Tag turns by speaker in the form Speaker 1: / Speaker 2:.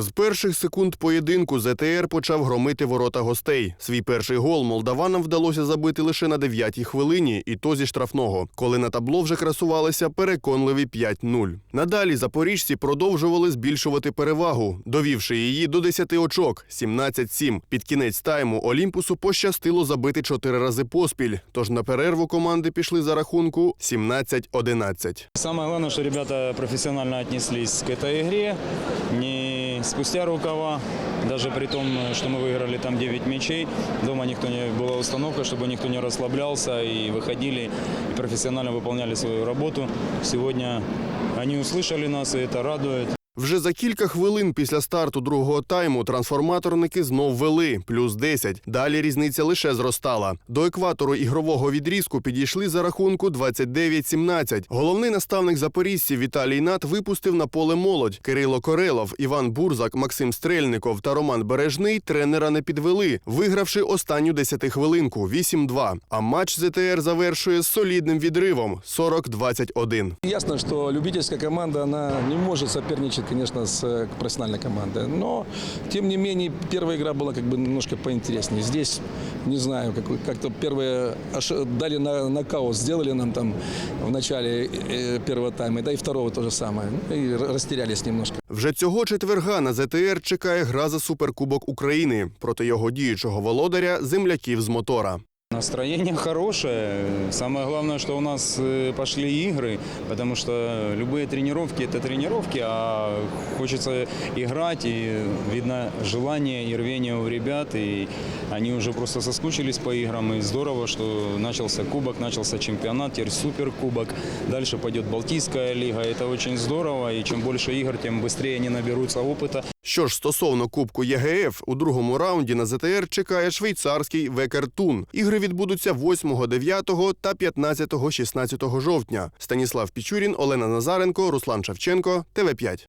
Speaker 1: З перших секунд поєдинку ЗТР почав громити ворота гостей. Свій перший гол молдаванам вдалося забити лише на 9-й хвилині, і то зі штрафного, коли на табло вже красувалися переконливі 5-0. Надалі запоріжці продовжували збільшувати перевагу, довівши її до 10 очок 17-7. Під кінець тайму Олімпусу пощастило забити 4 рази поспіль. Тож на перерву команди пішли за рахунку 17-11.
Speaker 2: Самое главное, что ребята профессионально отнеслись к этой игре, не спустя рукава, даже при том, что мы выиграли там 9 мячей. Дома никто не была установка, чтобы никто не расслаблялся и выходили и профессионально выполняли свою работу. Сегодня они услышали нас, и это радует.
Speaker 1: Вже за кілька хвилин після старту другого тайму трансформаторники знов вели плюс 10. Далі різниця лише зростала. До екватору ігрового відрізку підійшли за рахунку 29-17. Головний наставник запоріжців Віталій Нат випустив на поле молодь. Кирило Корелов, Іван Бурзак, Максим Стрельников та Роман Бережний тренера не підвели, вигравши останню десятихвилинку 8-2. А матч ЗТР завершує солідним відривом 40-21.
Speaker 3: Ясно, что любительская команда, она не может соперничать, конечно, с э, профессиональной командой. Но, тем не менее, первая игра была как бы немножко поинтереснее. Здесь, не знаю, как, как-то первые ош- дали на, нокаут, сделали нам там в начале э, первого тайма, да и второго то же самое. Ну, И р- растерялись немножко.
Speaker 1: Вже цього четверга на ЗТР чекає гра за суперкубок України проти його діючого володаря земляків з мотора.
Speaker 2: Настроение хорошее. Самое главное, что у нас э, пошли игры, потому что любые тренировки – это тренировки, а хочется играть, и видно желание и рвение у ребят, и они уже просто соскучились по играм, и здорово, что начался кубок, начался чемпионат, теперь суперкубок, дальше пойдет Балтийская лига, это очень здорово, и чем больше игр, тем быстрее они наберутся опыта.
Speaker 1: Що ж стосовно Кубку ЄГФ, у другому раунді на ЗТР чекає швейцарський Векертун. Ігри відбудуться 8, 9 та 15, 16 жовтня. Станіслав Пічурін, Олена Назаренко, Руслан Шевченко, ТВ5.